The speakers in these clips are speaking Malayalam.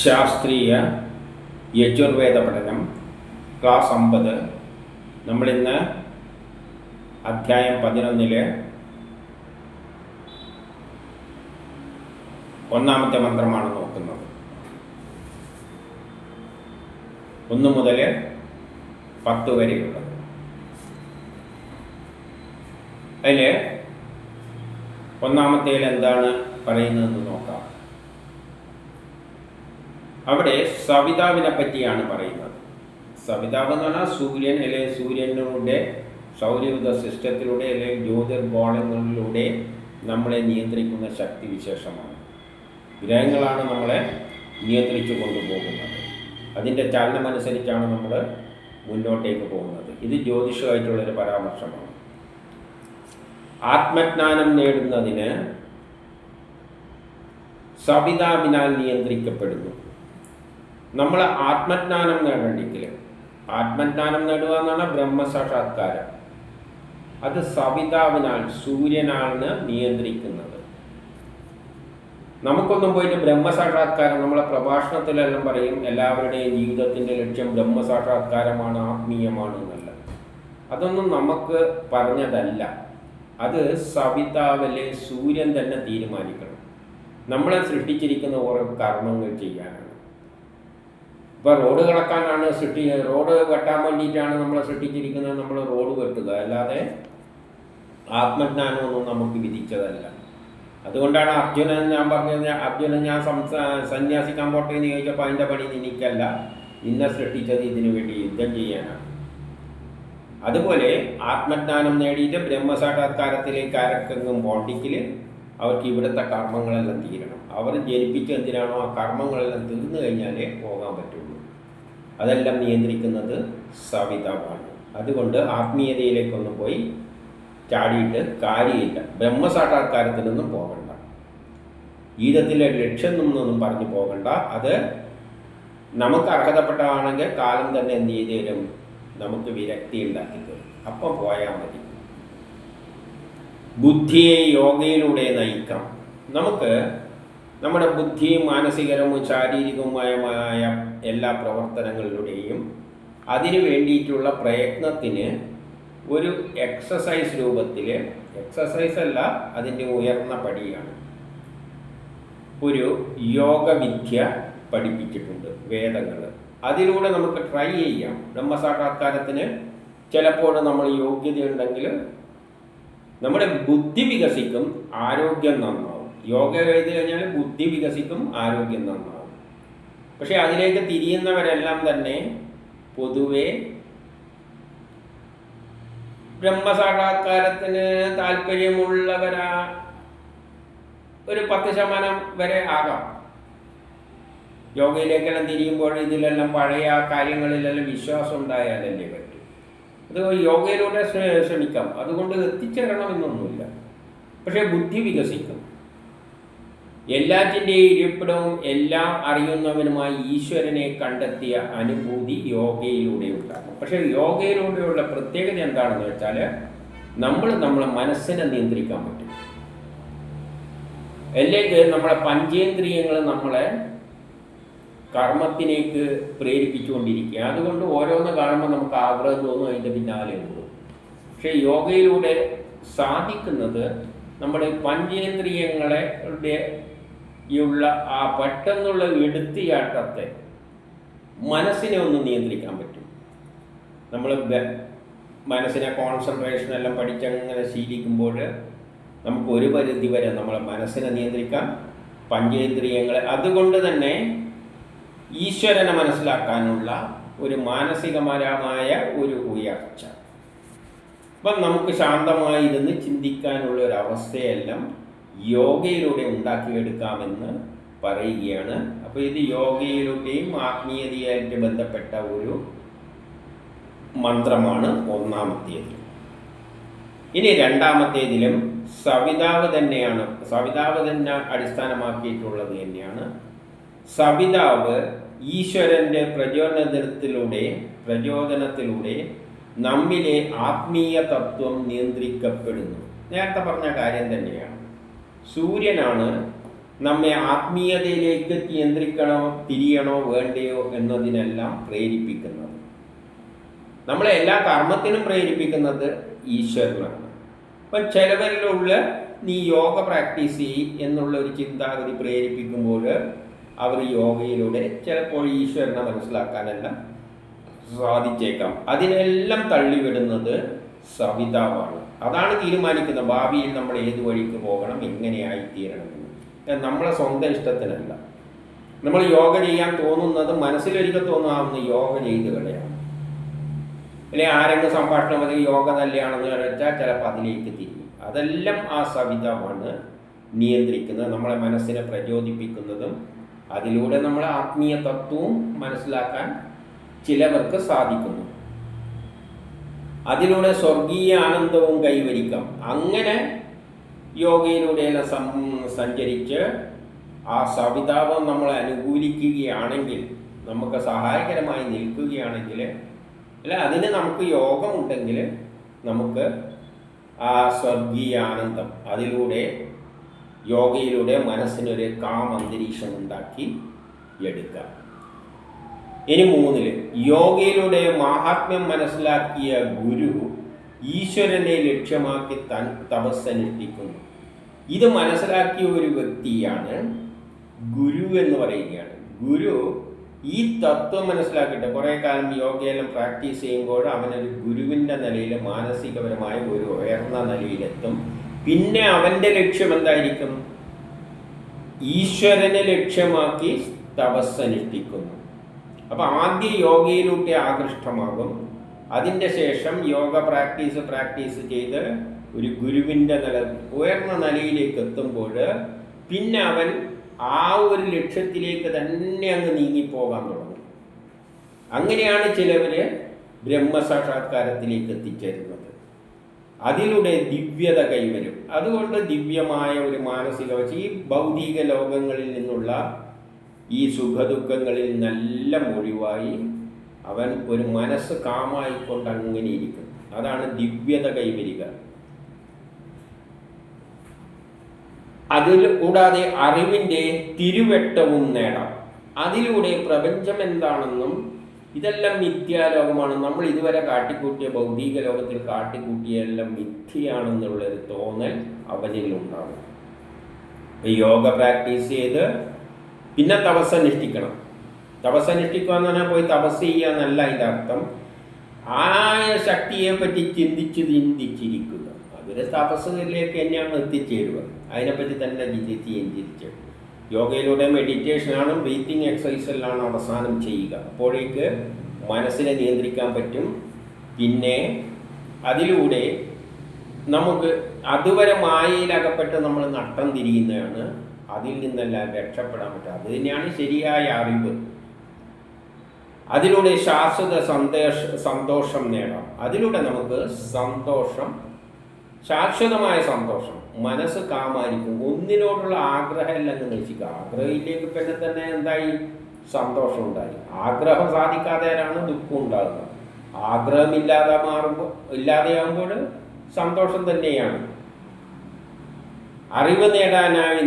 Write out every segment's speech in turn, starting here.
ശാസ്ത്രീയ യജുർവേദ പഠനം ക്ലാസ് അമ്പത്. നമ്മളിന്ന് അധ്യായം പതിനൊന്നിലെ ഒന്നാമത്തെ മന്ത്രമാണ് നോക്കുന്നത്. ഒന്ന് മുതൽ പത്ത് വരെയുള്ളത്. അതിൽ ഒന്നാമത്തേൽ എന്താണ് പറയുന്നതെന്ന് നോക്കാം. അവിടെ സവിതാവിനെ പറ്റിയാണ് പറയുന്നത്. സവിതാവ് എന്ന് പറഞ്ഞാൽ സൂര്യൻ അല്ലെങ്കിൽ സൂര്യനിലൂടെ സൗരയുധ സിസ്റ്റത്തിലൂടെ അല്ലെങ്കിൽ ജ്യോതിർഗോളങ്ങളിലൂടെ നമ്മളെ നിയന്ത്രിക്കുന്ന ശക്തി വിശേഷമാണ്. ഗ്രഹങ്ങളാണ് നമ്മളെ നിയന്ത്രിച്ചു കൊണ്ടുപോകുന്നത്. അതിന്റെ ചലനമനുസരിച്ചാണ് നമ്മൾ മുന്നോട്ടേക്ക് പോകുന്നത്. ഇത് ജ്യോതിഷമായിട്ടുള്ളൊരു പരാമർശമാണ്. ആത്മജ്ഞാനം നേടുന്നതിന് സവിതാവിനാൽ നിയന്ത്രിക്കപ്പെടുന്നു. നമ്മൾ ആത്മജ്ഞാനം നേടണമെങ്കിൽ ആത്മജ്ഞാനം നേടുക എന്നാണ് ബ്രഹ്മസാക്ഷാത്കാരം. അത് സവിതാവിനാൽ സൂര്യനാണ് നിയന്ത്രിക്കുന്നത്. നമുക്കൊന്നും പോയിട്ട് ബ്രഹ്മസാക്ഷാത്കാരം നമ്മളെ പ്രഭാഷണത്തിലെല്ലാം പറയും എല്ലാവരുടെയും ജീവിതത്തിന്റെ ലക്ഷ്യം ബ്രഹ്മസാക്ഷാത്കാരമാണ് ആത്മീയമാണ് എന്നല്ല. അതൊന്നും നമുക്ക് പറഞ്ഞതല്ല. അത് സവിതാവല്ലേ സൂര്യൻ തന്നെ തീരുമാനിക്കണം. നമ്മളെ സൃഷ്ടിച്ചിരിക്കുന്ന ഓരോ കർമ്മങ്ങൾ ചെയ്യാനാണ്. ഇപ്പോൾ റോഡ് കിടക്കാനാണ് സൃഷ്ടി റോഡ് വെട്ടാൻ വേണ്ടിയിട്ടാണ് നമ്മൾ സൃഷ്ടിച്ചിരിക്കുന്നത് നമ്മൾ റോഡ് വെട്ടുക. അല്ലാതെ ആത്മജ്ഞാനമൊന്നും നമുക്ക് വിധിച്ചതല്ല. അതുകൊണ്ടാണ് അർജുനൻ ഞാൻ പറഞ്ഞത് അർജുനൻ ഞാൻ സംസാ സന്യാസിക്കാൻ പോട്ടെ എന്ന് ചോദിച്ചപ്പോൾ അതിന്റെ പണി എനിക്കല്ല നിന്നെ സൃഷ്ടിച്ചത് ഇതിനു വേണ്ടി യുദ്ധം ചെയ്യാനാണ്. അതുപോലെ ആത്മജ്ഞാനം നേടിയിട്ട് ബ്രഹ്മസാക്ഷാത്കാരത്തിലേക്ക് അരക്കെങ്ങും പോണ്ടിക്കിൽ അവർക്ക് ഇവിടുത്തെ കർമ്മങ്ങളെല്ലാം തീരണം. അവർ ജനിപ്പിച്ച എന്തിനാണോ ആ കർമ്മങ്ങളെല്ലാം തീർന്നു കഴിഞ്ഞാലേ പോകാൻ പറ്റുള്ളൂ. അതെല്ലാം നിയന്ത്രിക്കുന്നത് സവിതാവാണ്. അതുകൊണ്ട് ആത്മീയതയിലേക്കൊന്നും പോയി ചാടിയിട്ട് കാര്യമില്ല. ബ്രഹ്മസാക്ഷാത്കാരത്തിനൊന്നും പോകണ്ട. ജീവിതത്തിലെ ലക്ഷ്യം എന്നൊന്നും പറഞ്ഞു പോകണ്ട. അത് നമുക്ക് അർഹതപ്പെട്ടതാണെങ്കിൽ കാലം തന്നെ എന്ത് ചെയ്തു തരും? നമുക്ക് വിരക്തി ഉണ്ടാക്കി തരും. അപ്പം പോയാൽ മതി. ബുദ്ധിയെ യോഗയിലൂടെ നയിക്കാം. നമുക്ക് നമ്മുടെ ബുദ്ധിയും മാനസികരവും ശാരീരികവുമായ എല്ലാ പ്രവർത്തനങ്ങളിലൂടെയും അതിനു വേണ്ടിയിട്ടുള്ള പ്രയത്നത്തിന് ഒരു എക്സസൈസ് രൂപത്തിൽ എക്സസൈസ് അല്ല അതിന്റെ ഉയർന്ന പടിയാണ്. ഒരു യോഗവിദ്യ പഠിപ്പിച്ചിട്ടുണ്ട് വേദങ്ങൾ അതിലൂടെ നമുക്ക് ട്രൈ ചെയ്യാം. ബ്രഹ്മസാക്ഷാത്കാരത്തിന് ചിലപ്പോൾ നമ്മൾ യോഗ്യതയുണ്ടെങ്കിൽ നമ്മുടെ ബുദ്ധി വികസിക്കും ആരോഗ്യം നന്നാവും. യോഗ എഴുതി കഴിഞ്ഞാൽ ബുദ്ധി വികസിക്കും ആരോഗ്യം നന്നാവും. പക്ഷെ അതിലേക്ക് തിരിയുന്നവരെല്ലാം തന്നെ പൊതുവെ ബ്രഹ്മസാക്ഷാത്കാരത്തിന് താല്പര്യമുള്ളവരാ ഒരു പത്ത് ശതമാനം വരെ ആകാം. യോഗയിലേക്കെല്ലാം തിരിയുമ്പോൾ ഇതിലെല്ലാം പഴയ കാര്യങ്ങളിലെല്ലാം വിശ്വാസം ഉണ്ടായാലല്ലേ അത് യോഗയിലൂടെ ശ്രമിക്കാം. അതുകൊണ്ട് എത്തിച്ചേരണം എന്നൊന്നുമില്ല പക്ഷേ ബുദ്ധി വികസിക്കും. എല്ലാറ്റിന്റെയും ഇരിപ്പിടവും എല്ലാം അറിയുന്നവനുമായി ഈശ്വരനെ കണ്ടെത്തിയ അനുഭൂതി യോഗയിലൂടെ ഉണ്ടാകും. പക്ഷേ യോഗയിലൂടെയുള്ള പ്രത്യേകത എന്താണെന്ന് വെച്ചാൽ നമ്മൾ നമ്മളെ മനസ്സിനെ നിയന്ത്രിക്കാൻ പറ്റും. അല്ലെങ്കിൽ നമ്മളെ പഞ്ചേന്ദ്രിയങ്ങൾ നമ്മളെ കർമ്മത്തിലേക്ക് പ്രേരിപ്പിച്ചുകൊണ്ടിരിക്കുക. അതുകൊണ്ട് ഓരോന്ന് കാണുമ്പോൾ നമുക്ക് ആഗ്രഹം തോന്നും അതിന്റെ പിന്നാലെ പോകും പക്ഷേ യോഗയിലൂടെ സാധിക്കുന്നത് നമ്മുടെ പഞ്ചേന്ദ്രിയങ്ങളെ ഉള്ള ആ പെട്ടെന്നുള്ള എടുത്തിയാട്ടത്തെ മനസ്സിനെ ഒന്ന് നിയന്ത്രിക്കാൻ പറ്റും. നമ്മൾ മനസ്സിനെ കോൺസെൻട്രേഷൻ എല്ലാം പഠിച്ചങ്ങനെ ശീലിക്കുമ്പോൾ നമുക്ക് ഒരു പരിധി വരെ നമ്മളെ മനസ്സിനെ നിയന്ത്രിക്കാം. പഞ്ചേന്ദ്രിയങ്ങളെ. അതുകൊണ്ട് തന്നെ ഈശ്വരനെ മനസ്സിലാക്കാനുള്ള ഒരു മാനസികപരമായ ഒരു ഉയർച്ച. അപ്പം നമുക്ക് ശാന്തമായി ഇരുന്ന് ചിന്തിക്കാനുള്ള ഒരു അവസ്ഥയെല്ലാം യോഗയിലൂടെ ഉണ്ടാക്കിയെടുക്കാമെന്ന് പറയുകയാണ്. അപ്പോൾ ഇത് യോഗയിലൂടെയും ആത്മീയതയായിട്ട് ബന്ധപ്പെട്ട ഒരു മന്ത്രമാണ് ഒന്നാമത്തേത്. ഇനി രണ്ടാമത്തേതിലും സവിതാവ് തന്നെയാണ് സവിതാവ് തന്നെ അടിസ്ഥാനമാക്കിയിട്ടുള്ളത് തന്നെയാണ്. സവിതാവ് ഈശ്വരന്റെ പ്രചോദനത്തിലൂടെ പ്രചോദനത്തിലൂടെ നമ്മിലെ ആത്മീയ തത്വം നിയന്ത്രിക്കപ്പെടുന്നു. നേരത്തെ പറഞ്ഞ കാര്യം തന്നെയാണ്. സൂര്യനാണ് നമ്മെ ആത്മീയതയിലേക്ക് നിയന്ത്രിക്കണോ തിരിയണോ വേണ്ടയോ എന്നതിനെല്ലാം പ്രേരിപ്പിക്കുന്നത്. നമ്മളെ എല്ലാ കർമ്മത്തിനും പ്രേരിപ്പിക്കുന്നത് ഈശ്വരനാണ്. അപ്പം ചിലവരിലുള്ള നീ യോഗ പ്രാക്ടീസ് ചെയ്യ് എന്നുള്ള ഒരു ചിന്താഗതി പ്രേരിപ്പിക്കുമ്പോൾ അവർ യോഗയിലൂടെ ചിലപ്പോൾ ഈശ്വരനെ മനസ്സിലാക്കാനെല്ലാം സാധിച്ചേക്കാം. അതിനെല്ലാം തള്ളിവിടുന്നത് സവിതാവാണ്. അതാണ് തീരുമാനിക്കുന്നത്. ഭാവിയിൽ നമ്മൾ ഏത് വഴിക്ക് പോകണം എങ്ങനെയായി തീരണമെന്ന് നമ്മളെ സ്വന്തം ഇഷ്ടത്തിനല്ല. നമ്മൾ യോഗ ചെയ്യാൻ തോന്നുന്നത് മനസ്സിലൊരിക്കൽ തോന്നാവുന്ന യോഗ ചെയ്ത് കളയാണ് അല്ലെ ആരെങ്കിലും സംഭാഷണം മതി യോഗ നല്ലതാണെന്ന് വെച്ചാൽ ചിലപ്പോൾ അതിലേക്ക് തിരിയും. അതെല്ലാം ആ സവിതമാണ് നിയന്ത്രിക്കുന്നത്. നമ്മളെ മനസ്സിനെ പ്രചോദിപ്പിക്കുന്നതും അതിലൂടെ നമ്മൾ ആത്മീയ തത്വവും മനസ്സിലാക്കാൻ ചിലവർക്ക് സാധിക്കുന്നു. അതിലൂടെ സ്വർഗീയ ആനന്ദവും കൈവരിക്കാം. അങ്ങനെ യോഗയിലൂടെയെല്ലാം സം സഞ്ചരിച്ച് ആ സവിതാപം നമ്മളെ അനുകൂലിക്കുകയാണെങ്കിൽ നമുക്ക് സഹായകരമായി നിൽക്കുകയാണെങ്കിൽ അല്ല അതിന് നമുക്ക് യോഗമുണ്ടെങ്കിൽ നമുക്ക് ആ സ്വർഗീയ ആനന്ദം അതിലൂടെ യോഗയിലൂടെ മനസ്സിനൊരു കാം അന്തരീക്ഷം ഉണ്ടാക്കി എടുക്കാം. ഇനി മൂന്നിൽ യോഗയിലൂടെ മഹാത്മ്യം മനസ്സിലാക്കിയ ഗുരു ഈശ്വരനെ ലക്ഷ്യമാക്കി തൻ തപസ്സനുഷ്ഠിക്കുന്നു. ഇത് മനസ്സിലാക്കിയ ഒരു വ്യക്തിയാണ് ഗുരു എന്ന് പറയുകയാണ്. ഗുരു ഈ തത്വം മനസ്സിലാക്കിയിട്ട് കുറേ കാലം യോഗയെല്ലാം പ്രാക്ടീസ് ചെയ്യുമ്പോൾ അവനൊരു ഗുരുവിന്റെ നിലയിൽ മാനസികപരമായ ഒരു ഉയർന്ന നിലയിലെത്തും. പിന്നെ അവന്റെ ലക്ഷ്യം എന്തായിരിക്കും? ഈശ്വരനെ ലക്ഷ്യമാക്കി തപസ്സനുഷ്ഠിക്കുന്നു. അപ്പോൾ ആദ്യ യോഗയിലൂടെ ആകൃഷ്ടമാകും. അതിന്റെ ശേഷം യോഗ പ്രാക്ടീസ് പ്രാക്ടീസ് ചെയ്ത് ഒരു ഗുരുവിന്റെ നില ഉയർന്ന നിലയിലേക്ക് എത്തുമ്പോൾ പിന്നെ അവൻ ആ ഒരു ലക്ഷ്യത്തിലേക്ക് തന്നെ അങ്ങ് നീങ്ങിപ്പോകാൻ തുടങ്ങും. അങ്ങനെയാണ് ചിലവർ ബ്രഹ്മസാക്ഷാത്കാരത്തിലേക്ക് എത്തിച്ചേരുന്നത്. അതിലൂടെ ദിവ്യത കൈവരും. അതുകൊണ്ട് ദിവ്യമായ ഒരു മാനസിക ഈ ഭൗതിക ലോകങ്ങളിൽ നിന്നുള്ള ഈ സുഖദുഃഖങ്ങളിൽ നല്ല ഒഴിവായി അവൻ ഒരു മനസ്സ് കാമായിക്കൊണ്ട് അങ്ങനെ ഇരിക്കും. അതാണ് ദിവ്യത കൈവരിക. അതിൽ കൂടാതെ അറിവിന്റെ തിരുവെട്ടവും നേടാം. അതിലൂടെ പ്രപഞ്ചം എന്താണെന്നും ഇതെല്ലാം മിഥ്യാലോകമാണ്. നമ്മൾ ഇതുവരെ കാട്ടിക്കൂട്ടിയ ഭൗതിക ലോകത്തിൽ കാട്ടിക്കൂട്ടിയ എല്ലാം മിഥ്യയാണെന്നുള്ളൊരു തോന്നൽ അവനിലുണ്ടാകും. യോഗ പ്രാക്ടീസ് ചെയ്ത് പിന്നെ തപസ്സനുഷ്ഠിക്കണം തപസ്സനുഷ്ഠിക്കുക എന്ന് പറഞ്ഞാൽ പോയി തപസ് ചെയ്യുക എന്നല്ല അതിന്റെ അർത്ഥം. ആ ശക്തിയെ പറ്റി ചിന്തിച്ച് ചിന്തിച്ചിരിക്കുക. അതൊരു തപസ്സിലേക്ക് തന്നെയാണ് എത്തിച്ചേരുക. അതിനെപ്പറ്റി തന്നെ ചിന്തിച്ച് ചിന്തിച്ച് യോഗയിലൂടെ മെഡിറ്റേഷനാണ് ബ്രീത്തിങ് എക്സസൈസെല്ലാം അവസാനം ചെയ്യുക. അപ്പോഴേക്ക് മനസ്സിനെ നിയന്ത്രിക്കാൻ പറ്റും. പിന്നെ അതിലൂടെ നമുക്ക് അതുവരെ മായയിലകപ്പെട്ട് നമ്മൾ നട്ടം തിരിയുന്നതാണ്. അതിൽ നിന്നെല്ലാം രക്ഷപ്പെടാൻ പറ്റും അത് തന്നെയാണ് ശരിയായ അറിവ്. അതിലൂടെ ശാശ്വത സന്തോഷം നേടാം. അതിലൂടെ നമുക്ക് സന്തോഷം ശാശ്വതമായ സന്തോഷം. മനസ്സ് കാമായിരിക്കും. ഒന്നിനോടുള്ള ആഗ്രഹം എന്ന് നശിക്കുക ആഗ്രഹയിലേക്ക് പിന്നെ തന്നെ എന്തായി? സന്തോഷം ഉണ്ടായി. ആഗ്രഹം സാധിക്കാതെയാണ് ദുഃഖം ഉണ്ടാകുന്നത്. ആഗ്രഹം ഇല്ലാതെ മാറുമ്പോൾ ഇല്ലാതെയാകുമ്പോൾ സന്തോഷം തന്നെയാണ്. അറിവ് നേടാനായി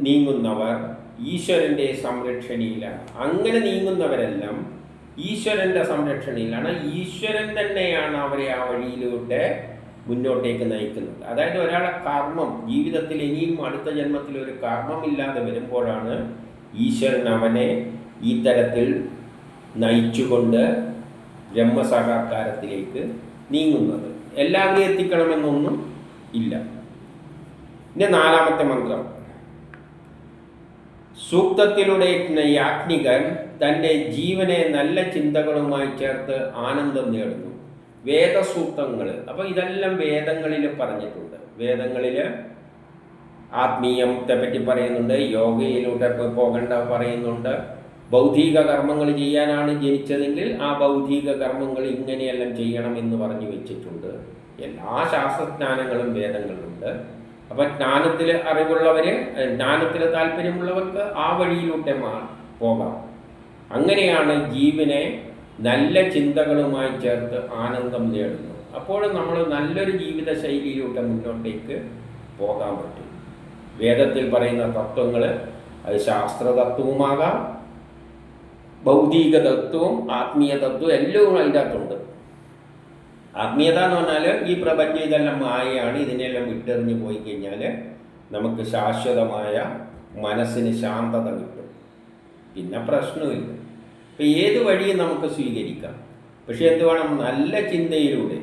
നീങ്ങുന്നവർ ഈശ്വരന്റെ സംരക്ഷണയിലാണ്. അങ്ങനെ നീങ്ങുന്നവരെല്ലാം ഈശ്വരന്റെ സംരക്ഷണയിലാണ്. ഈശ്വരൻ തന്നെയാണ് അവരെ ആ വഴിയിലൂടെ മുന്നോട്ടേക്ക് നയിക്കുന്നത് അതായത് ഒരാളെ കർമ്മം ജീവിതത്തിൽ ഇനിയും അടുത്ത ജന്മത്തിൽ ഒരു കർമ്മമില്ലാതെ വരുമ്പോഴാണ് ഈശ്വരൻ അവനെ ഈ തരത്തിൽ നയിച്ചുകൊണ്ട് ബ്രഹ്മസാകാരത്തിലേക്ക് നീങ്ങുന്നത്. എല്ലാവരും എത്തിക്കണമെന്നൊന്നും ഇല്ല. പിന്നെ നാലാമത്തെ മന്ത്രം. സൂക്തത്തിലൂടെ യാജ്ഞികൻ തന്റെ ജീവനെ നല്ല ചിന്തകളുമായി ചേർത്ത് ആനന്ദം നേടുന്നു. വേദസൂക്തങ്ങൾ അപ്പോൾ ഇതെല്ലാം വേദങ്ങളിൽ പറഞ്ഞിട്ടുണ്ട്. വേദങ്ങളിൽ ആത്മീയത്തെ പറ്റി പറയുന്നുണ്ട് യോഗയിലൂടെ പോകേണ്ട പറയുന്നുണ്ട്. ബൗദ്ധിക കർമ്മങ്ങൾ ചെയ്യാനാണ് ജനിച്ചതെങ്കിൽ ആ ബൗദ്ധിക കർമ്മങ്ങൾ ഇങ്ങനെയെല്ലാം ചെയ്യണം എന്ന് പറഞ്ഞു വെച്ചിട്ടുണ്ട്. എല്ലാ ശാസ്ത്രജ്ഞാനങ്ങളും വേദങ്ങളുണ്ട് അപ്പൊ ജ്ഞാനത്തിൽ അറിവുള്ളവര് ജ്ഞാനത്തിൽ താല്പര്യമുള്ളവർക്ക് ആ വഴിയിലൂടെ പോകാം. അങ്ങനെയാണ് ജീവനെ നല്ല ചിന്തകളുമായി ചേർത്ത് ആനന്ദം നേടുന്നു. അപ്പോൾ നമ്മൾ നല്ലൊരു ജീവിത ശൈലിയിലൂടെ മുന്നോട്ടേക്ക് പോകാൻ പറ്റും. വേദത്തിൽ പറയുന്ന തത്വങ്ങൾ അത് ശാസ്ത്രതത്വവുമാകാം ഭൗതിക തത്വവും ആത്മീയ തത്വവും എല്ലാം അതിന്റെ അകത്തുണ്ട് ആത്മീയത എന്ന് പറഞ്ഞാൽ ഈ പ്രപഞ്ചം ഇതെല്ലാം മായയാണ് ഇതിനെല്ലാം വിട്ടെറിഞ്ഞ് പോയി കഴിഞ്ഞാൽ നമുക്ക് ശാശ്വതമായ മനസ്സിന് ശാന്തത കിട്ടും. പിന്നെ പ്രശ്നമില്ല. ഇപ്പം ഏത് വഴിയും നമുക്ക് സ്വീകരിക്കാം. പക്ഷേ എന്ത് വേണം? നല്ല ചിന്തയിലൂടെ.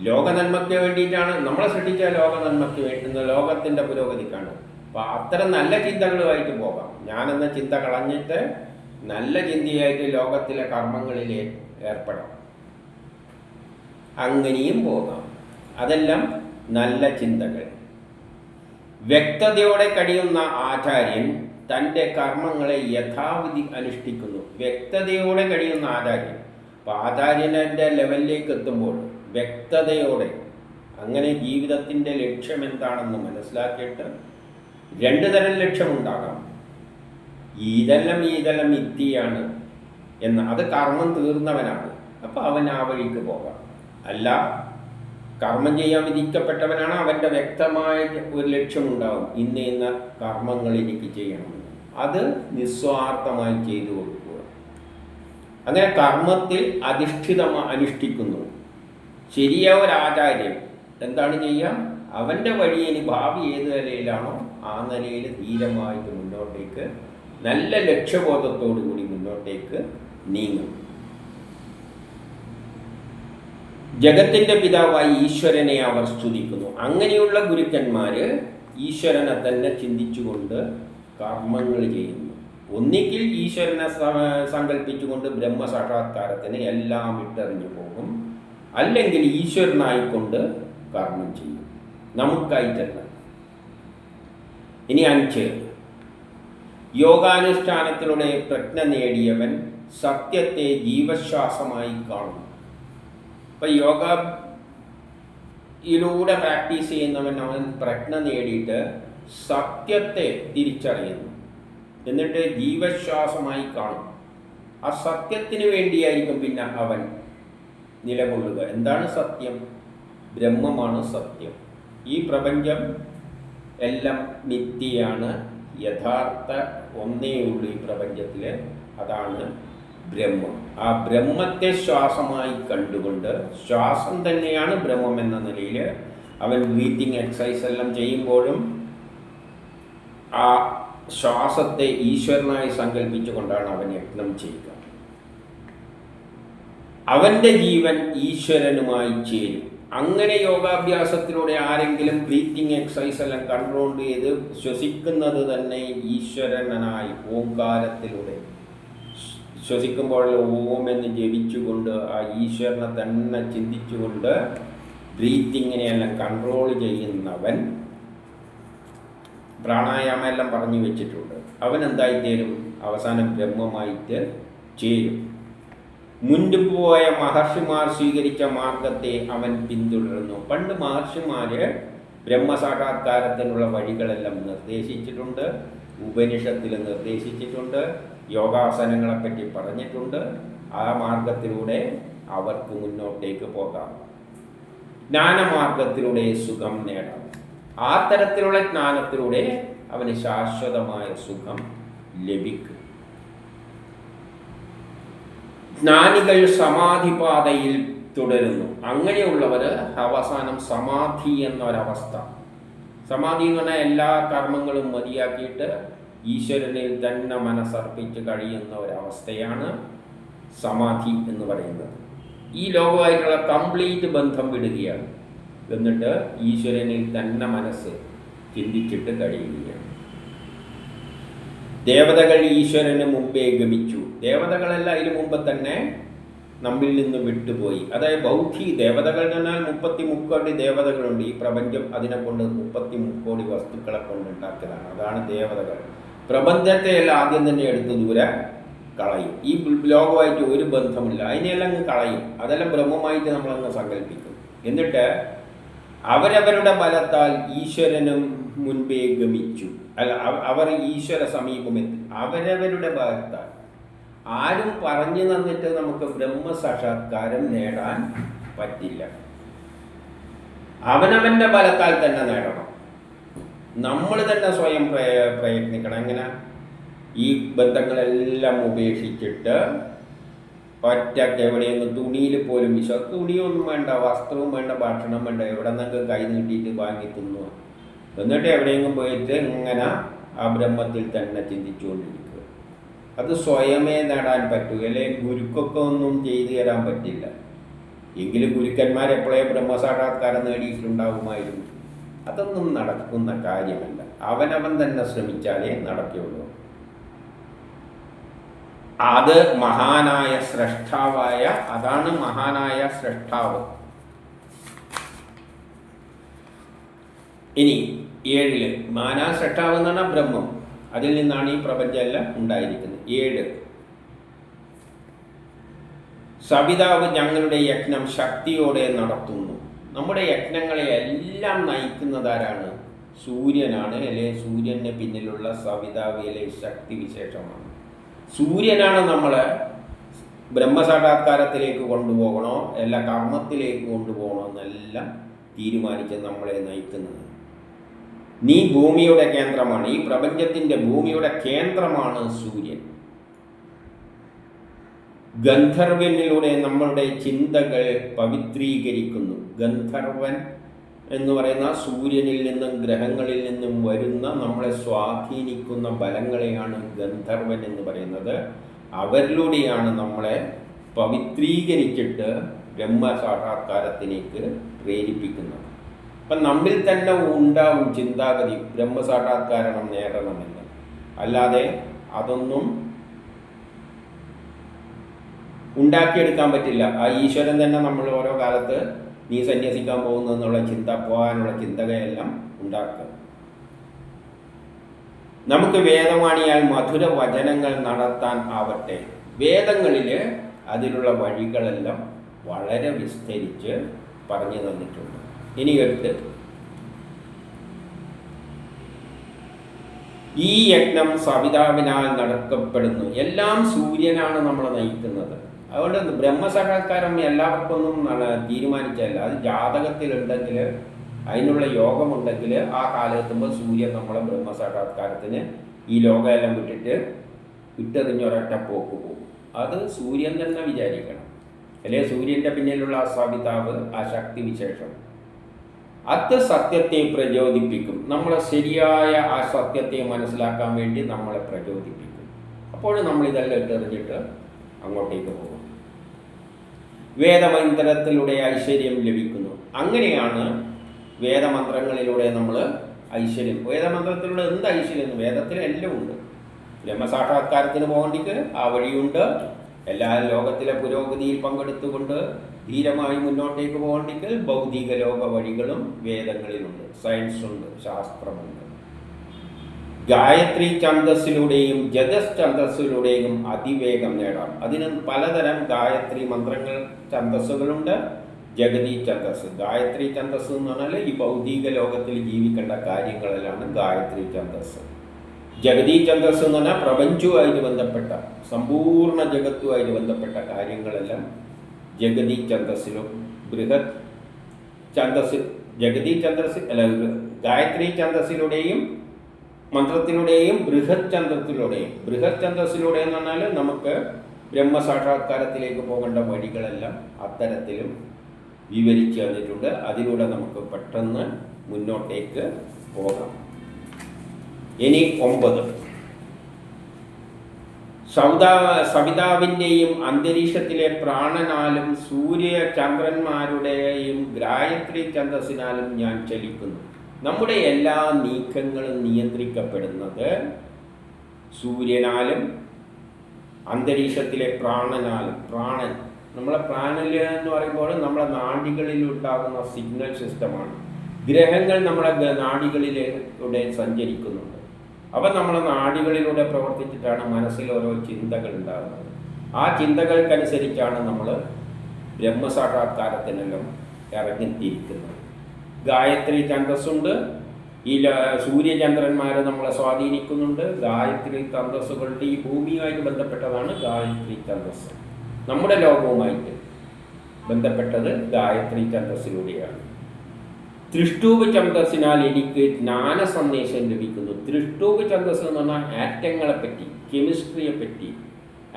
ലോക നന്മയ്ക്ക് വേണ്ടിയിട്ടാണ്. നമ്മളെ സൃഷ്ടിച്ച ലോക നന്മയ്ക്ക് വേണ്ടി ലോകത്തിന്റെ പുരോഗതിക്കാണ്. അപ്പോൾ അത്തരം നല്ല ചിന്തകളുമായിട്ട് പോകാം. ഞാനെന്ന ചിന്ത കളഞ്ഞിട്ട് നല്ല ചിന്തയായിട്ട് ലോകത്തിലെ കർമ്മങ്ങളിൽ ഏർപ്പെടാം. അങ്ങനെയും പോകാം. അതെല്ലാം നല്ല ചിന്തകൾ. വ്യക്തതയോടെ കഴിയുന്ന ആചാര്യൻ തന്റെ കർമ്മങ്ങളെ യഥാവിധി അനുഷ്ഠിക്കുന്നു. വ്യക്തതയോടെ കഴിയുന്ന ആചാര്യൻ അപ്പോൾ ആചാര്യന്റെ ലെവലിലേക്ക് എത്തുമ്പോൾ വ്യക്തതയോടെ അങ്ങനെ ജീവിതത്തിന്റെ ലക്ഷ്യം എന്താണെന്ന് മനസ്സിലാക്കിയിട്ട് രണ്ട് തരം ലക്ഷ്യമുണ്ടാകാം. ഈതെല്ലാം ഈതെല്ലാം ഇത്തിയാണ് എന്ന് അത് കർമ്മം തീർന്നവനാണ്. അപ്പോൾ അവൻ ആ വഴിക്ക് പോകാം. അല്ല കർമ്മം ചെയ്യാൻ വിധിക്കപ്പെട്ടവനാണ് അവന്റെ വ്യക്തമായ ഒരു ലക്ഷ്യമുണ്ടാവും. ഇന്ന ഇന്ന കർമ്മങ്ങൾ എനിക്ക് ചെയ്യണം. അത് നിസ്വാർത്ഥമായി ചെയ്തു കൊടുക്കുക. അങ്ങനെ കർമ്മത്തിൽ അധിഷ്ഠിതം അനുഷ്ഠിക്കുന്നു. ശരിയായ ഒരു എന്താണ് ചെയ്യുക? അവന്റെ വഴി ഇനി ഭാവി ഏത് നിലയിലാണോ ആ നിലയിൽ ധീരമായിട്ട് മുന്നോട്ടേക്ക് നല്ല ലക്ഷ്യബോധത്തോടു കൂടി മുന്നോട്ടേക്ക് നീങ്ങും. ജഗത്തിന്റെ പിതാവായി ഈശ്വരനെ അവർ സ്തുതിക്കുന്നു. അങ്ങനെയുള്ള ഗുരുക്കന്മാർ ഈശ്വരനെ തന്നെ ചിന്തിച്ചുകൊണ്ട് കർമ്മങ്ങൾ ചെയ്യുന്നു. ഒന്നിക്കിൽ ഈശ്വരനെ സങ്കല്പിച്ചുകൊണ്ട് ബ്രഹ്മസാക്ഷാത്കാരത്തിന് എല്ലാം ഇട്ടെറിഞ്ഞു പോകും. അല്ലെങ്കിൽ ഈശ്വരനായിക്കൊണ്ട് കർമ്മം ചെയ്യും. നമുക്കായിട്ടല്ല ഇനി അഞ്ച്. യോഗാനുഷ്ഠാനത്തിലൂടെ പ്രജ്ഞ നേടിയവൻ സത്യത്തെ ജീവശ്വാസമായി കാണും ഇപ്പം യോഗ ഇതിലൂടെ പ്രാക്ടീസ് ചെയ്യുന്നവൻ അവൻ പ്രജ്ഞ നേടിയിട്ട് സത്യത്തെ തിരിച്ചറിയുന്നു. എന്നിട്ട് ജീവശ്വാസമായി കാണും. ആ സത്യത്തിന് വേണ്ടിയായിരിക്കും പിന്നെ അവൻ നിലകൊള്ളുക. എന്താണ് സത്യം? ബ്രഹ്മമാണ് സത്യം. ഈ പ്രപഞ്ചം എല്ലാം നിത്യയാണ്. യഥാർത്ഥ ഒന്നേ ഉള്ളൂ ഈ പ്രപഞ്ചത്തിൽ അതാണ് ബ്രഹ്മം. ആ ബ്രഹ്മത്തെ ശ്വാസമായി കണ്ടുകൊണ്ട് ശ്വാസം തന്നെയാണ് ബ്രഹ്മം എന്ന നിലയിൽ അവൻ ബ്രീത്തിങ് എക്സസൈസ് എല്ലാം ചെയ്യുമ്പോഴും ആ ശ്വാസത്തെ ഈശ്വരനായി സങ്കല്പിച്ചുകൊണ്ടാണ് അവൻ യജ്ഞം ചെയ്യുക. അവന്റെ ജീവൻ ഈശ്വരനുമായി ചേരും. അങ്ങനെ യോഗാഭ്യാസത്തിലൂടെ ആരെങ്കിലും ബ്രീത്തിങ് എക്സസൈസ് എല്ലാം കൺട്രോൾ ചെയ്ത് ശ്വസിക്കുന്നത് തന്നെ ഈശ്വരനായി ഓംകാരത്തിലൂടെ. ശ്വസിക്കുമ്പോൾ ഓം എന്ന് ജപിച്ചുകൊണ്ട് ആ ഈശ്വരനെ തന്നെ ചിന്തിച്ചുകൊണ്ട് ബ്രീത്തിങ്ങിനെയെല്ലാം കൺട്രോൾ ചെയ്യുന്നവൻ പ്രാണായാമം എല്ലാം പറഞ്ഞു വെച്ചിട്ടുണ്ട്. അവൻ എന്തായിത്തീരും? അവസാനം ബ്രഹ്മമായിട്ട് ചേരും. മുൻപ് പോയ മഹർഷിമാർ സ്വീകരിച്ച മാർഗത്തെ അവൻ പിന്തുടരുന്നു. പണ്ട് മഹർഷിമാര് ബ്രഹ്മസാക്ഷാത്കാരത്തിനുള്ള വഴികളെല്ലാം നിർദ്ദേശിച്ചിട്ടുണ്ട്. ഉപനിഷത്തിൽ നിർദ്ദേശിച്ചിട്ടുണ്ട് യോഗാസനങ്ങളെപ്പറ്റി പറഞ്ഞിട്ടുണ്ട്. ആ മാർഗത്തിലൂടെ അവർക്ക് മുന്നോട്ടേക്ക് പോകാം. ജ്ഞാനമാർഗത്തിലൂടെ സുഖം നേടാം. ആ തരത്തിലുള്ള ജ്ഞാനത്തിലൂടെ അവന് ശാശ്വതമായ സുഖം ലഭിക്കും. ജ്ഞാനികൾ സമാധിപാതയിൽ തുടരുന്നു. അങ്ങനെയുള്ളവർ അവസാനം സമാധി എന്നൊരവസ്ഥ. സമാധി എന്ന് പറഞ്ഞാൽ എല്ലാ കർമ്മങ്ങളും മതിയാക്കിയിട്ട് ഈശ്വരനിൽ തന്നെ മനസ്സർപ്പിച്ച് കഴിയുന്ന ഒരവസ്ഥയാണ് സമാധി എന്ന് പറയുന്നത്. ഈ ലോകമായിട്ടുള്ള കംപ്ലീറ്റ് ബന്ധം വിടുകയാണ്. എന്നിട്ട് ഈശ്വരനിൽ തന്നെ മനസ്സ് ചിന്തിച്ചിട്ട് കഴിയുകയാണ്. ദേവതകൾ ഈശ്വരന് മുമ്പേ ഗമിച്ചു. ദേവതകളെല്ലാം അതിന് മുമ്പ് തന്നെ നമ്മിൽ നിന്ന് വിട്ടുപോയി. അതായത് ബൗദ്ധി ദേവതകൾ എന്നാൽ മുപ്പത്തി മുക്കോടി ദേവതകളുണ്ട്. ഈ പ്രപഞ്ചം അതിനെ കൊണ്ട് മുപ്പത്തി മുക്കോടി വസ്തുക്കളെ കൊണ്ട് ഉണ്ടാക്കിയതാണ്. അതാണ് ദേവതകൾ. പ്രപഞ്ചത്തെ എല്ലാം ആദ്യം തന്നെ എടുത്ത് ദൂരെ കളയും. ഈ ലോകമായിട്ട് ഒരു ബന്ധമില്ല. അതിനെല്ലാം അങ്ങ് കളയും. അതെല്ലാം ബ്രഹ്മമായിട്ട് നമ്മളങ്ങ് സങ്കല്പിക്കും. എന്നിട്ട് അവരവരുടെ ബലത്താൽ ഈശ്വരനും മുൻപേ ഗമിച്ചു. അല്ല അവർ ഈശ്വര സമീപമെത്തി. അവരവരുടെ ബലത്താൽ. ആരും പറഞ്ഞു തന്നിട്ട് നമുക്ക് ബ്രഹ്മസാക്ഷാത്കാരം നേടാൻ പറ്റില്ല. അവനവന്റെ ബലത്താൽ തന്നെ നേടണം. നമ്മൾ തന്നെ സ്വയം പ്രയത്നിക്കണം. എങ്ങനെ? ഈ ബന്ധങ്ങളെല്ലാം ഉപേക്ഷിച്ചിട്ട് പറ്റാത്ത എവിടെയൊന്നും തുണിയിൽ പോലും വിശ്വ തുണിയൊന്നും വേണ്ട വസ്ത്രവും വേണ്ട ഭക്ഷണം വേണ്ട എവിടെ നിന്നൊക്കെ കൈ നീട്ടിയിട്ട് വാങ്ങി തിന്നു എന്നിട്ട് എവിടെയെങ്കിലും പോയിട്ട് ഇങ്ങനെ ആ ബ്രഹ്മത്തിൽ തന്നെ ചിന്തിച്ചുകൊണ്ടിരിക്കുക. അത് സ്വയമേ നേടാൻ പറ്റൂ. അല്ലെങ്കിൽ ഗുരുക്കൊക്കെ ഒന്നും ചെയ്തു തരാൻ പറ്റില്ല. എങ്കിലും ഗുരുക്കന്മാർ എപ്പോഴേ ബ്രഹ്മസാക്ഷാത്കാരം നേടിയിട്ടുണ്ടാവുമായിരുന്നു അതൊന്നും നടക്കുന്ന കാര്യമല്ല. അവനവൻ തന്നെ ശ്രമിച്ചാലേ നടക്കുകയുള്ളൂ. അത് മഹാനായ സ്രഷ്ടാവായ അതാണ് മഹാനായ സ്രഷ്ടാവ്. ഇനി ഏഴിൽ മാനാ സ്രഷ്ടാവ് എന്ന് പറഞ്ഞാൽ ബ്രഹ്മം. അതിൽ നിന്നാണ് ഈ പ്രപഞ്ചമെല്ലാം ഉണ്ടായിരിക്കുന്നത്. ഏഴ്. സവിതാവ് ഞങ്ങളുടെ യജ്ഞം ശക്തിയോടെ നടത്തുന്നു. നമ്മുടെ യജ്ഞങ്ങളെ എല്ലാം നയിക്കുന്നത് ആരാണ് സൂര്യനാണ്. അല്ലെ? സൂര്യന് പിന്നിലുള്ള സവിതാവിലെ ശക്തി വിശേഷമാണ്. സൂര്യനാണ് നമ്മളെ ബ്രഹ്മസാക്ഷാത്കാരത്തിലേക്ക് കൊണ്ടുപോകണോ? അല്ല കർമ്മത്തിലേക്ക് കൊണ്ടുപോകണോ? എന്നെല്ലാം തീരുമാനിച്ച് നമ്മളെ നയിക്കുന്നത്. നീ ഭൂമിയുടെ കേന്ദ്രമാണ്. ഈ പ്രപഞ്ചത്തിന്റെ ഭൂമിയുടെ കേന്ദ്രമാണ് സൂര്യൻ. ഗന്ധർവനിലൂടെ നമ്മളുടെ ചിന്തകൾ പവിത്രീകരിക്കുന്നു. ഗന്ധർവൻ എന്ന് പറയുന്ന സൂര്യനിൽ നിന്നും ഗ്രഹങ്ങളിൽ നിന്നും വരുന്ന നമ്മളെ സ്വാധീനിക്കുന്ന ബലങ്ങളെയാണ് ഗന്ധർവൻ എന്ന് പറയുന്നത്. അവരിലൂടെയാണ് നമ്മളെ പവിത്രീകരിച്ചിട്ട് ബ്രഹ്മ സാക്ഷാത്കാരത്തിലേക്ക് പ്രേരിപ്പിക്കുന്നത്. അപ്പം നമ്മിൽ തന്നെ ഉണ്ടാവും ചിന്താഗതി. ബ്രഹ്മസാക്ഷാത്കാരണം നേടണമെന്ന്. അല്ലാതെ അതൊന്നും ഉണ്ടാക്കിയെടുക്കാൻ പറ്റില്ല. ആ ഈശ്വരൻ തന്നെ നമ്മൾ ഓരോ കാലത്ത് നീ സന്യസിക്കാൻ പോകുന്നു എന്നുള്ള ചിന്ത പോകാനുള്ള ചിന്തകയെല്ലാം ഉണ്ടാക്കുക. നമുക്ക് വേദമാണിയാൽ മധുര വചനങ്ങൾ നടത്താൻ ആവട്ടെ. വേദങ്ങളിൽ അതിലുള്ള വഴികളെല്ലാം വളരെ വിസ്തരിച്ച് പറഞ്ഞു തന്നിട്ടുണ്ട്. ഇനി എടുത്ത് ഈ യജ്ഞം സവിതാവിനാൽ നടക്കപ്പെടുന്നു. എല്ലാം സൂര്യനാണ് നമ്മളെ നയിക്കുന്നത്. അതുകൊണ്ട് ബ്രഹ്മസാക്ഷാത്കാരം എല്ലാവർക്കൊന്നും തീരുമാനിച്ചല്ല അത് ജാതകത്തിലുണ്ടെങ്കിൽ അതിനുള്ള യോഗമുണ്ടെങ്കിൽ ആ കാലത്തുമ്പോൾ സൂര്യൻ നമ്മളെ ബ്രഹ്മസാക്ഷാത്കാരത്തിന് ഈ ലോകമെല്ലാം വിട്ടിട്ട് വിട്ടെറിഞ്ഞൊരൊറ്റ പോക്ക് പോകും. അത് സൂര്യൻ തന്നെ വിചാരിക്കണം. അല്ലെങ്കിൽ സൂര്യന്റെ പിന്നിലുള്ള ആ സവിതാവ് ആ ശക്തി വിശേഷം. അത് സത്യത്തെ പ്രചോദിപ്പിക്കും. നമ്മളെ ശരിയായ ആ സത്യത്തെ മനസ്സിലാക്കാൻ വേണ്ടി നമ്മളെ പ്രചോദിപ്പിക്കും. അപ്പോൾ നമ്മൾ ഇതെല്ലാം ഇട്ടെറിഞ്ഞിട്ട് അങ്ങോട്ടേക്ക് പോകും വേദമന്ത്രത്തിലൂടെ ഐശ്വര്യം ലഭിക്കുന്നു. അങ്ങനെയാണ് വേദമന്ത്രങ്ങളിലൂടെ നമ്മൾ ഐശ്വര്യം. വേദമന്ത്രത്തിലൂടെ എന്ത് ഐശ്വര്യം? വേദത്തിൽ എല്ലാം ഉണ്ട്. ബ്രഹ്മസാക്ഷാത്കാരത്തിന് പോകേണ്ടിക്ക് ആ വഴിയുണ്ട്. എല്ലാ ലോകത്തിലെ പുരോഗതിയിൽ പങ്കെടുത്തുകൊണ്ട് ധീരമായി മുന്നോട്ടേക്ക് പോകണമെങ്കിൽ ഭൗതിക ലോക വഴികളും വേദങ്ങളിലുണ്ട്. സയൻസ് ഉണ്ട് ശാസ്ത്രമുണ്ട്. ഗായത്രി ഛന്ദസ്സിലൂടെയും ജഗസ് ഛന്ദസ്സിലൂടെയും അതിവേഗം നേടാം. അതിന് പലതരം ഗായത്രി മന്ത്രങ്ങൾ ഛന്ദസ്സുകളുണ്ട്. ജഗതി ഛന്ദസ് ഗായത്രി ഛന്ദസ് എന്ന് പറഞ്ഞാൽ ഈ ഭൗതിക ലോകത്തിൽ ജീവിക്കേണ്ട കാര്യങ്ങളിലാണ് ഗായത്രി ഛന്ദസ് ജഗതി ഛന്ദസ് എന്ന് പറഞ്ഞാൽ പ്രപഞ്ചവുമായിട്ട് ബന്ധപ്പെട്ട സമ്പൂർണ ജഗത്തുമായിട്ട് ബന്ധപ്പെട്ട കാര്യങ്ങളെല്ലാം ജഗതി ഛന്ദസ്സിലും ബൃഹത് ഛന്ദസ് ജഗതി ഛന്ദസ് അല്ല ഗായത്രി ഛന്ദസ്സിലൂടെയും മന്ത്രത്തിലൂടെയും ബൃഹത് ഛന്ദത്തിലൂടെയും ബൃഹത് ഛന്ദസ്സിലൂടെ എന്ന് പറഞ്ഞാൽ നമുക്ക് ബ്രഹ്മസാക്ഷാത്കാരത്തിലേക്ക് പോകേണ്ട വഴികളെല്ലാം അത്തരത്തിലും വിവരിച്ചു തന്നിട്ടുണ്ട്. അതിലൂടെ നമുക്ക് പെട്ടെന്ന് മുന്നോട്ടേക്ക് പോകാം. ഇനി ഒമ്പത്. സൗദാ സവിതാവിന്റെയും അന്തരീക്ഷത്തിലെ പ്രാണനാലും സൂര്യ ചന്ദ്രന്മാരുടെയും ഗായത്രി ഛന്ദസ്സിനാലും ഞാൻ ചലിക്കുന്നു. നമ്മുടെ എല്ലാ നീക്കങ്ങളും നിയന്ത്രിക്കപ്പെടുന്നത് സൂര്യനാലും അന്തരീക്ഷത്തിലെ പ്രാണനാലും പ്രാണൻ. നമ്മളെ പ്രാണൽ എന്ന് പറയുമ്പോൾ നമ്മളെ നാഡികളിൽ ഉണ്ടാകുന്ന സിഗ്നൽ സിസ്റ്റമാണ്. ഗ്രഹങ്ങൾ നമ്മളെ നാഡികളിലൂടെ സഞ്ചരിക്കുന്നുണ്ട് അവ നമ്മളെ നാടികളിലൂടെ പ്രവർത്തിച്ചിട്ടാണ് മനസ്സിൽ ഓരോ ചിന്തകൾ ഉണ്ടാകുന്നത്. ആ ചിന്തകൾക്കനുസരിച്ചാണ് നമ്മൾ ബ്രഹ്മസാക്ഷാത്കാരത്തിനെല്ലാം ഇറങ്ങിത്തിരിക്കുന്നത്. ഗായത്രി ഛന്ദസ്സുണ്ട്. ഈ സൂര്യചന്ദ്രന്മാരെ നമ്മളെ സ്വാധീനിക്കുന്നുണ്ട്. ഗായത്രി തന്തസ്സുകളുടെ ഈ ഭൂമിയുമായിട്ട് ബന്ധപ്പെട്ടതാണ് ഗായത്രി തന്തസ് നമ്മുടെ ലോകവുമായിട്ട് ബന്ധപ്പെട്ടത് ഗായത്രി ഛന്ദസ്സിലൂടെയാണ്. തൃഷ്ടൂപ് ഛന്ദസ്സിനാൽ എനിക്ക് ജ്ഞാന സന്ദേശം ലഭിക്കുന്നു. തൃഷ്ടൂപ് ഛന്ദസ് എന്ന് പറഞ്ഞാൽ ആറ്റങ്ങളെ പറ്റി കെമിസ്ട്രിയെ പറ്റി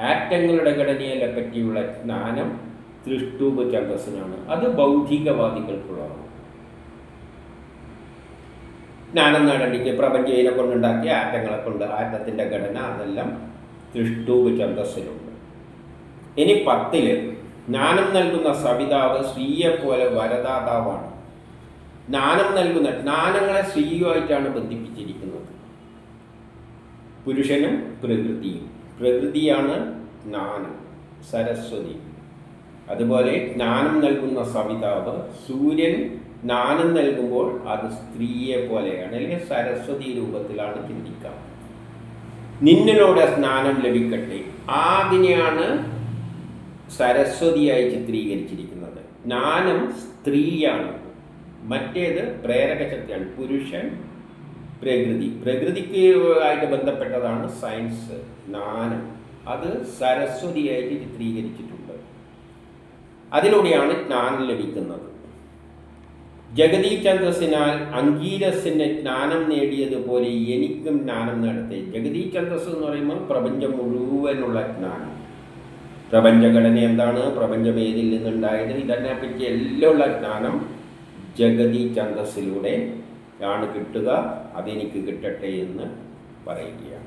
ആറ്റങ്ങളുടെ ഘടനയെ പറ്റിയുള്ള ജ്ഞാനം തൃഷ്ടൂപ് ഛന്ദസ്സിനാണ് അത് ബൗദ്ധികവാദികൾക്കുള്ളതാണ്. ജ്ഞാനം നേടേണ്ടിക്ക് പ്രപഞ്ചയിനെ കൊണ്ടുണ്ടാക്കിയ ആറ്റങ്ങളെ കൊണ്ട് ആറ്റത്തിന്റെ ഘടന അതെല്ലാം തൃഷ്ടൂപ് ഇനി പത്തിൽ ജ്ഞാനം നൽകുന്ന സവിതാവ് സ്ത്രീയെ പോലെ വരദാതാവാണ്. ജ്ഞാനം നൽകുന്ന ജ്ഞാനങ്ങളെ സ്ത്രീയുമായിട്ടാണ് ബന്ധിപ്പിച്ചിരിക്കുന്നത്. പുരുഷനും പ്രകൃതിയും. പ്രകൃതിയാണ് ജ്ഞാനം സരസ്വതി. അതുപോലെ ജ്ഞാനം നൽകുന്ന സവിതാവ് സൂര്യൻ ജ്ഞാനം നൽകുമ്പോൾ അത് സ്ത്രീയെ പോലെയാണ് അല്ലെങ്കിൽ സരസ്വതി രൂപത്തിലാണ് ചിന്തിക്കാം നിന്നിലൂടെ സ്നാനം ലഭിക്കട്ടെ. അതിനെയാണ് സരസ്വതിയായി ചിത്രീകരിച്ചിരിക്കുന്നത്. ജ്ഞാനം സ്ത്രീയാണ്. മറ്റേത് പ്രേരക ശക്തിയാണ് പുരുഷൻ പ്രകൃതി. പ്രകൃതിക്ക് ആയിട്ട് ബന്ധപ്പെട്ടതാണ് സയൻസ് ജ്ഞാനം. അത് സരസ്വതിയായിട്ട് ചിത്രീകരിച്ചിട്ടുണ്ട്. അതിലൂടെയാണ് ജ്ഞാനം ലഭിക്കുന്നത്. ജഗതി ചന്ദ്രസിനാൽ അങ്കീരസിന് ജ്ഞാനം നേടിയതുപോലെ എനിക്കും ജ്ഞാനം നേടത്തെ ജഗതി ചന്ദ്രസ് എന്ന് പറയുമ്പോൾ പ്രപഞ്ചം മുഴുവനുള്ള ജ്ഞാനം. പ്രപഞ്ചഘടന എന്താണ്? പ്രപഞ്ചം ഏതിൽ നിന്നുണ്ടായത്? ഇതിനെ പറ്റി എല്ലാം ഉള്ള ജ്ഞാനം ജഗതി ഛന്ദസ്സിലൂടെ ആണ് കിട്ടുക അതെനിക്ക് കിട്ടട്ടെ എന്ന് പറയുകയാണ്.